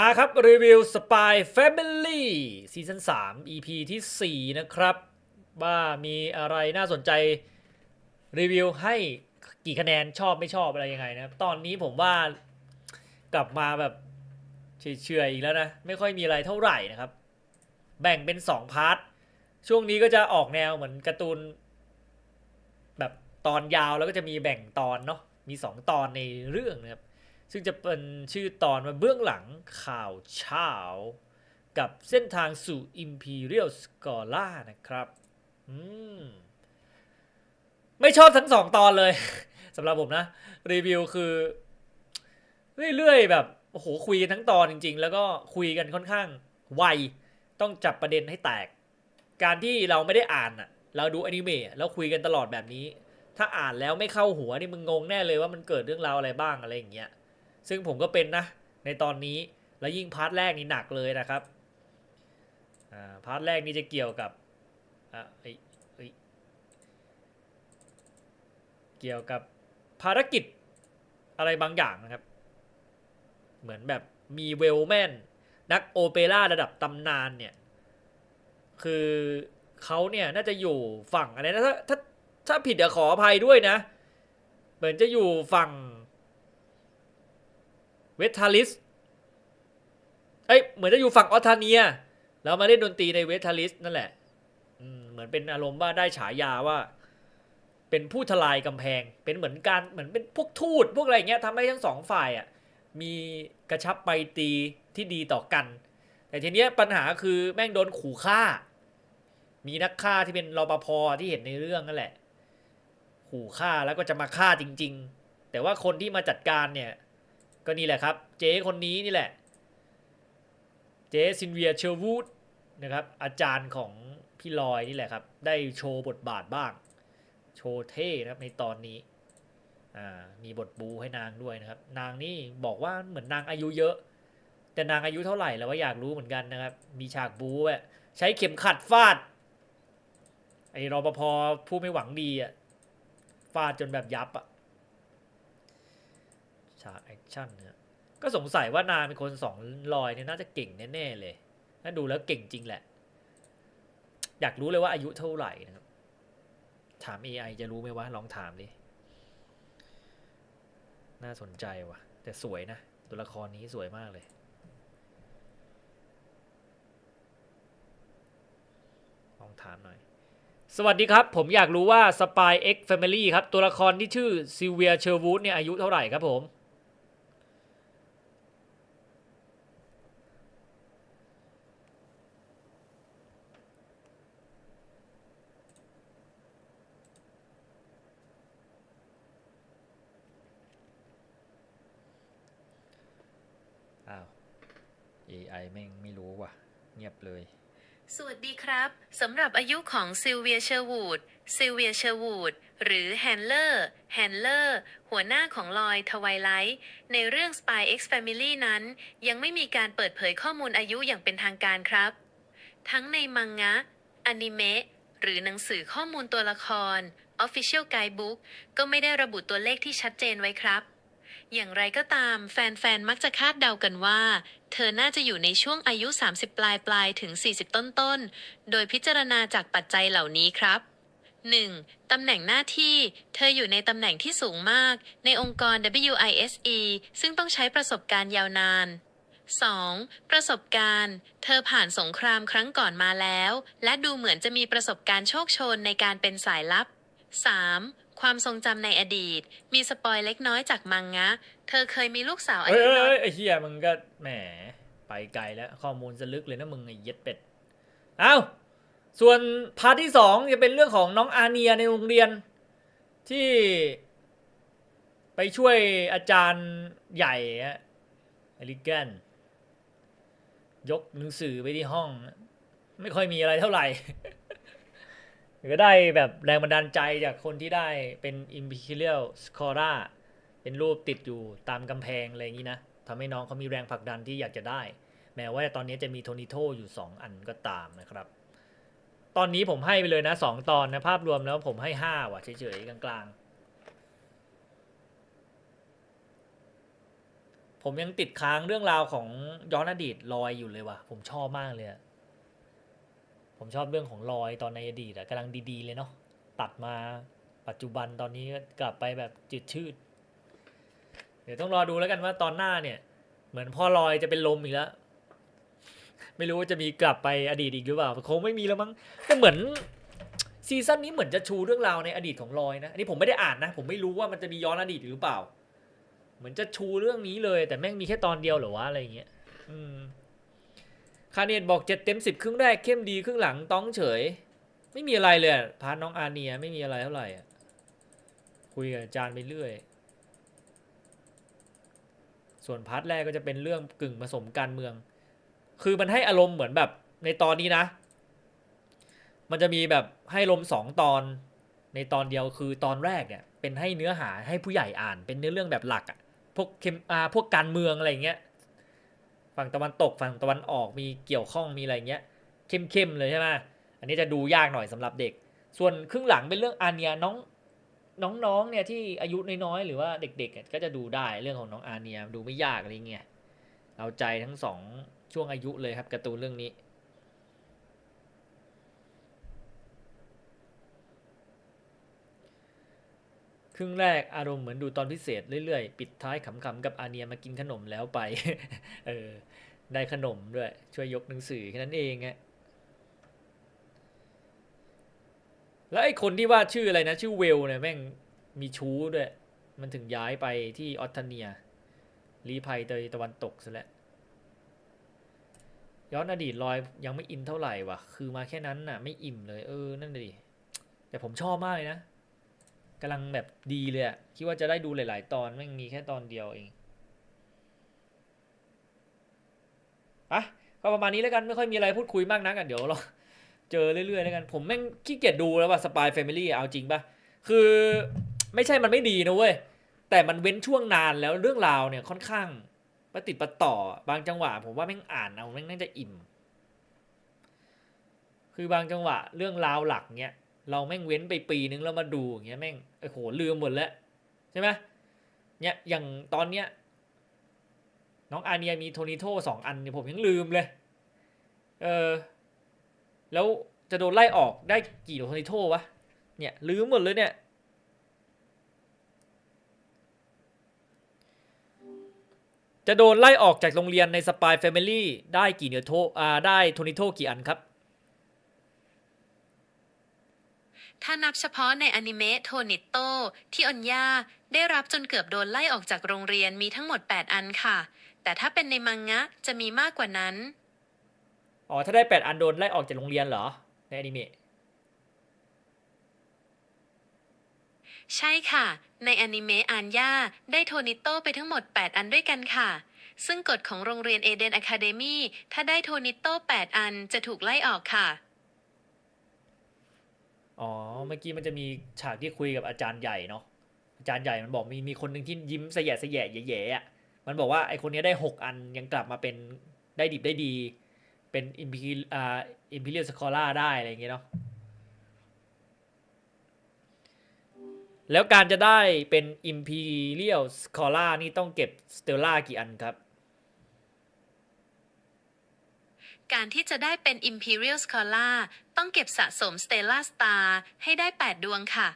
มาครับ รีวิว Spy Family ซีซั่น3 EP ที่ 4 นะครับ ว่ามีอะไรน่าสนใจ รีวิวให้กี่คะแนนชอบไม่ชอบอะไรยังไงนะครับ ตอนนี้ผมว่ากลับมาแบบเฉยๆอีกแล้วนะ ไม่ค่อยมีอะไรเท่าไหร่นะครับ แบ่งเป็น 2 พาร์ท ช่วงนี้ก็จะออกแนวเหมือนการ์ตูน แบบตอนยาวแล้วก็จะมีแบ่งตอนเนาะมี 2 ตอนในเรื่องนะครับ ซึ่งจะเป็นชื่อตอนว่าเบื้องหลังข่าวเช้า กับเส้นทางสู่ Imperial Scholar นะครับอืมไม่ชอบทั้งสองตอนเลยสำหรับผมนะ รีวิวคือ เรื่อยๆ แบบโอ้โหคุยกันทั้งตอนจริง ๆ แล้วก็คุยกันค่อนข้างไวต้องจับประเด็นให้แตก การที่เราไม่ได้อ่านอะเราดูอนิเมะแล้วคุยกันตลอดแบบนี้ ถ้าอ่านแล้วไม่เข้าหัวนี่มึงงงแน่เลยว่ามันเกิดเรื่องราวอะไรบ้างอะไรอย่างเงี้ย ซึ่งผมก็เป็นนะในตอนนี้แล้วยิ่งพาร์ทแรกนี่หนักเลยนะครับพาร์ทแรกนี่จะเกี่ยวกับเกี่ยวกับภารกิจอะไรบางอย่างนะครับ เหมือนแบบมีเวลแมนนักโอเปร่าระดับตำนานเนี่ย คือเขาเนี่ยน่าจะอยู่ฝั่งอะไรนะถ้าถ้าถ้าผิดเดี๋ยวขออภัยด้วยนะ เหมือนจะอยู่ฝั่ง เวทาลิส เอ้ย เหมือนจะอยู่ฝั่งออทาเนีย แล้วมาเล่นดนตรีในเวทาลิสนั่นแหละเหมือนเป็นอารมณ์ว่าได้ฉายาว่า เป็นผู้ทลายกำแพง เป็นเหมือนการเหมือนเป็นพวกทูตพวกอะไรเงี้ยทำให้ทั้งสองฝ่ายอะมีกระชับไปตีที่ดีต่อกัน แต่ทีเนี้ยปัญหาคือแม่งโดนขู่ฆ่า มีนักฆ่าที่เป็นรปภที่เห็นในเรื่องนั่นแหละ ขู่ฆ่าแล้วก็จะมาฆ่าจริง ๆ แต่ว่าคนที่มาจัดการเนี่ย ก็นี่แหละครับ เจ๊คนนี้นี่แหละ เจ๊ซินเวียเชอร์วูดนะครับ อาจารย์ของพี่ลอยนี่แหละครับ ได้โชว์บทบาทบ้าง โชว์เท่นะครับในตอนนี้ มีบทบูให้นางด้วยนะครับ นางนี่บอกว่าเหมือนนางอายุเยอะ แต่นางอายุเท่าไหร่แล้วว่าอยากรู้เหมือนกันนะครับ มีฉากบูแบบใช้เข็มขัดฟาด ไอ้รปภผู้ไม่หวังดีอะฟาดจนแบบยับอะ ฉากแอคชั่นเนี่ยก็สงสัยว่านาเป็นคนสองลอยเนี่ยน่าจะเก่งแน่ๆเลยถ้าดูแล้วเก่งจริงแหละ อยากรู้เลยว่าอายุเท่าไหร่นะครับ ถาม AI จะรู้ไหมวะลองถามดิ น่าสนใจว่ะ แต่สวยนะ ตัวละครนี้สวยมากเลย ลองถามหน่อยสวัสดีครับ ผมอยากรู้ว่า Spy X Family ครับ ตัวละครที่ชื่อซิเวียเชอร์วูดเนี่ยอายุเท่าไหร่ครับผม อ้าว AI แม่งไม่รู้ว่ะ เงียบเลย สวัสดีครับสำหรับอายุของซิลเวียเชอร์วูดซิลเวียเชอร์วูดหรือแฮนเลอร์แฮนเลอร์หัวหน้าของลอยทวายไลท์ในเรื่อง Spy X Family นั้น ยังไม่มีการเปิดเผยข้อมูลอายุอย่างเป็นทางการครับ ทั้งในมังงะอนิเมะหรือหนังสือข้อมูลตัวละคร Official Guidebook ก็ไม่ได้ระบุตัวเลขที่ชัดเจนไว้ครับ อย่างไรก็ตามแฟนๆ มักจะคาดเดากันว่า เธอน่าจะอยู่ในช่วงอายุ 30 ปลายปลายๆถึง 40 ต้นต้นๆโดยพิจารณาจากปัจจัยเหล่านี้ครับ 1. ตำแหน่งหน้าที่ เธออยู่ในตำแหน่งที่สูงมาก ในองค์กร WISE ซึ่งต้องใช้ประสบการณ์ยาวนาน 2. ประสบการณ์ เธอผ่านสงครามครั้งก่อนมาแล้ว และดูเหมือนจะมีประสบการณ์โชคโชนในการเป็นสายลับ 3. ความทรงจำในอดีต มีสปอยเล็กน้อยจากมังงะ เธอเคยมีลูกสาวอาเอ้ยยุเอ้ยน้อยเอ้ยไอ้เฮียมึงก็แหมไปไกลแล้ว ข้อมูลจะลึกเลยนะมึงไอ้เย็ดเป็ดเอ้าส่วนพาร์ทที่สองจะเป็นเรื่องของน้องอาเนียในโรงเรียน ที่ ไปช่วยอาจารย์ใหญ่ฮะอลิแกนยกหนังสือไปที่ห้อง ไม่ค่อยมีอะไรเท่าไหร่ ก็ได้แบบแรงบันดาลใจจากคนที่ได้เป็น Imperial Scholar เป็นรูปติดอยู่ตามกำแพงอะไรอย่างนี้นะทำให้น้องเขามีแรงผลักดันที่อยากจะได้ แม้ว่าตอนนี้จะมีโทนิโทอยู่ 2 อันก็ตามนะครับ ตอนนี้ผมให้ไปเลยนะ 2 ตอนนะภาพรวมแล้วผมให้ 5 ว่ะเฉยๆ กลางๆผผมยังติดค้างเรื่องราวของย้อนอดีตลอยอยู่เลยว่ะ ผมชอบมากเลยอะ ผมชอบเรื่องของลอยตอนในอดีตอะกำลังดีๆ เลยเนาะตัดมาปัจจุบันตอนนี้ก็กลับไปแบบจืดชืด เดี๋ยวต้องรอดูแล้วกันว่าตอนหน้าเนี่ย เหมือนพ่อลอยจะเป็นลมอีกแล้ว ไม่รู้ว่าจะมีกลับไปอดีตอีกหรือเปล่าคงไม่มีแล้วมั้งแต่เหมือนซีซั่นนี้เหมือนจะชูเรื่องราวในอดีตของลอยนะอันนี้ผมไม่ได้อ่านนะ ผมไม่รู้ว่ามันจะมีย้อนอดีตหรือเปล่า เหมือนจะชูเรื่องนี้เลย แต่แม่งมีแค่ตอนเดียวหรอวะอะไรอย่างเงี้ย อืม เนตบอกเจ็ดเต็มสิบครึ่งแรกเข้มดีครึ่งหลังต้องเฉย ไม่มีอะไรเลยพาร์ทน้องอาเนียไม่มีอะไรเท่าไหร่คุยกับอาจารย์ไปเรื่อย ส่วนพาร์ทแรกก็จะเป็นเรื่องกึ่งผสมการเมือง คือมันให้อารมณ์เหมือนแบบในตอนนี้นะ มันจะมีแบบให้ลมสองตอน ในตอนเดียวคือตอนแรกเนี่ยเป็นให้เนื้อหาให้ผู้ใหญ่อ่าน เป็นเนื้อเรื่องแบบหลักอะพวกเคมอาพวกการเมืองอะไรเงี้ย ฝั่งตะวันตกฝั่งตะวันออกมีเกี่ยวข้องมีอะไรเงี้ยเข้มๆเลยใช่ไหมอันนี้จะดูยากหน่อยสำหรับเด็ก ส่วนครึ่งหลังเป็นเรื่องอาเนียน้องน้องๆเนี่ยที่อายุน้อยๆหรือว่าเด็กๆก็จะดูได้เรื่องของน้องอาเนียดูไม่ยากอะไรเงี้ยเอาใจทั้งสองช่วงอายุเลยครับการ์ตูนเรื่องนี้ ครึ่งแรกอารมณ์เหมือนดูตอนพิเศษเรื่อยๆ ปิดท้ายขำๆกับอาเนียมากินขนมแล้วไป เออ ได้ขนมด้วย ช่วยยกหนังสือแค่นั้นเองอะแล้วไอ้คนที่ว่าชื่ออะไรนะ ชื่อเวลเนี่ยแม่งมีชู้ด้วย มันถึงย้ายไปที่ออสเทเนียรีภัยเตยตะวันตกซะแล้วย้อนอดีตลอยยังไม่อินเท่าไหร่วะคือมาแค่นั้นน่ะ ไม่อิ่มเลย เออ นั่นดิแต่ผมชอบมากเลยนะ กำลังแบบดีเลยอะคิดว่าจะได้ดูหลาย ๆ ตอนแม่งมีแค่ตอนเดียวเองอะก็ประมาณนี้แล้วกันไม่ค่อยมีอะไรพูดคุยมากนักกันเดี๋ยวเราเจอเรื่อยๆแล้วกัน ผมแม่งขี้เกียจดูแล้วว่าสปายแฟมิลี่เอาจริงปะคือไม่ใช่มันไม่ดีนะเว้ยแต่มันเว้นช่วงนานแล้วเรื่องราวเนี่ยค่อนข้างประติดประต่อบางจังหวะ ผมว่าแม่งอ่านเอาแม่งน่าจะอิ่ม คือบางจังหวะเรื่องราวหลักเนี้ย เราแม่งเว้นไปปีนึงแล้วมาดูอย่างเงี้ยแม่งโอ้โหลืมหมดแล้วใช่ไหมเนี่ยอย่างตอนเนี้ยน้องอาเนียมีโทนิโทสองอันเนี่ยผมยังลืมเลย เออ แล้วจะโดนไล่ออกได้กี่โทนิโทวะ เนี่ยลืมหมดเลยเนี่ย จะโดนไล่ออกจากโรงเรียนในสปายแฟมิลี่ได้กี่เนื้อโทอ่าได้โทนิโทกี่อันครับ ถ้านับเฉพาะในอนิเมะโทนิโตที่อนยาได้รับจนเกือบโดนไล่ออกจากโรงเรียนมีทั้งหมด 8 อันค่ะ แต่ถ้าเป็นในมังงะจะมีมากกว่านั้น อ๋อ ถ้าได้แปดอันโดนไล่ออกจากโรงเรียนเหรอ ในอนิเมะ ใช่ค่ะ ในอนิเมะอานยาได้โทนิโตไปทั้งหมด 8 อันด้วยกันค่ะ ซึ่งกฎของโรงเรียนเอเดนอะคาเดมีถ้าได้โทนิโต8อันจะถูกไล่ออกค่ะ อ๋อเมื่อกี้มันจะมีฉากที่คุยกับอาจารย์ใหญ่เนาะอาจารย์ใหญ่มันบอกมีมีคนหนึ่งที่ยิ้มสะแยะสะแยะแย่ๆอะมันบอกว่าไอคนนี้ได้หกอันยังกลับมาเป็นได้ดิบได้ดี เป็นอิมพีอ่าอิมพีเรียลสคอล่าได้อะไรอย่างเงี้ยเนาะแล้วการจะได้เป็น Imperial Scholar นี่ต้องเก็บ Stella กี่อันครับ การที่จะได้เป็น Imperial Scholar ต้องเก็บสะสม Stellar Star ให้ได้ 8 ดวงค่ะ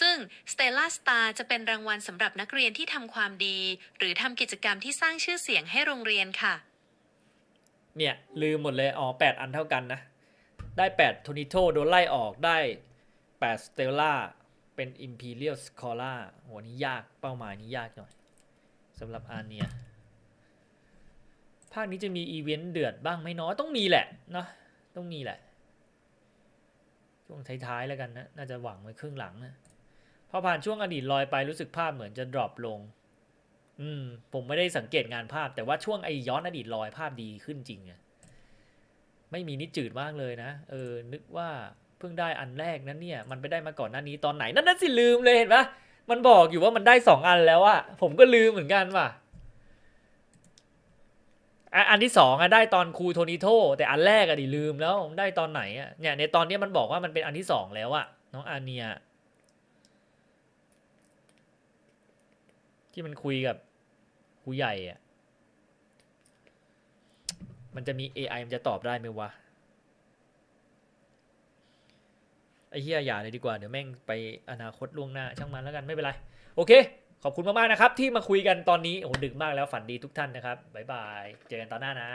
ซึ่ง Stellar Star จะเป็นรางวัลสำหรับนักเรียนที่ทำความดี หรือทำกิจกรรมที่สร้างชื่อเสียงให้โรงเรียนค่ะ เนี่ย ลืมหมดเลย อ๋อแปดอันเท่ากันนะ ได้แปดโทนิโตโดนไล่ออกได้แปดสเตลลาเป็น Imperial Scholar โห นี่ยาก เป้าหมายนี้ยากหน่อยสำหรับอาเนีย ภาคนี้จะมีอีเวนต์เดือดบ้างไหมเนาะต้องมีแหละเนาะต้องมีแหละ ช่วงท้ายๆแล้วกันนะ น่าจะหวังไว้ครึ่งหลังนะพอผ่านช่วงอดีตลอยไปรู้สึกภาพเหมือนจะดรอปลง อืม ผมไม่ได้สังเกตงานภาพ แต่ว่าช่วงไอ้ย้อนอดีตลอยภาพดีขึ้นจริงอะไม่มีนิดจืดมากเลยนะ เออ นึกว่าเพิ่งได้อันแรกนั้นเนี่ย มันไปได้มาก่อนหน้านี้ตอนไหน นั่นนั่นสิลืมเลยเห็นปะมันบอกอยู่ว่ามันได้สองอันแล้วอะผมก็ลืมเหมือนกันว่ะ อะอันที่สองอะได้ตอนครูโทนิโทแต่อันแรกอะดิลืมแล้วได้ตอนไหนอะเนี่ยในตอนนี้มันบอกว่ามันเป็นอันที่สองแล้วอะน้องอาเนีย ที่มันคุยกับครูใหญ่อะมันจะมี AI มันจะตอบได้ไหมวะไอ้เฮียอย่าเลยดีกว่าเดี๋ยวแม่งไปอนาคตล่วงหน้าช่างมันแล้วกันไม่เป็นไร โอเค ขอบคุณมากๆนะครับ ที่มาคุยกันตอนนี้โอ้โหดึกมากแล้วฝันดีทุกท่านนะครับบ๊ายบายเจอกันตอนหน้านะ